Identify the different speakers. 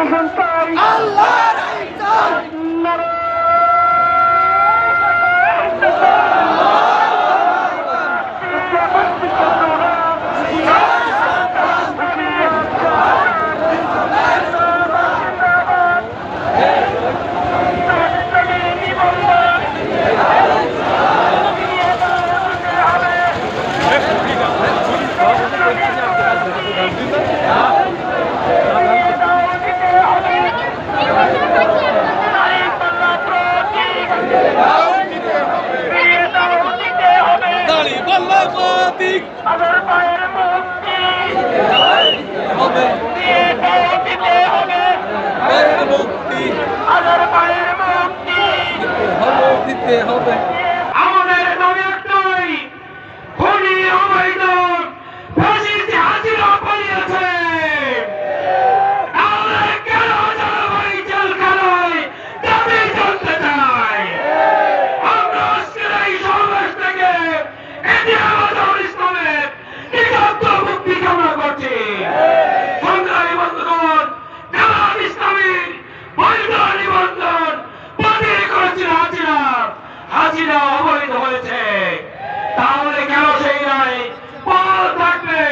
Speaker 1: representar traffic. কেন সেই নয়। বল থাকলে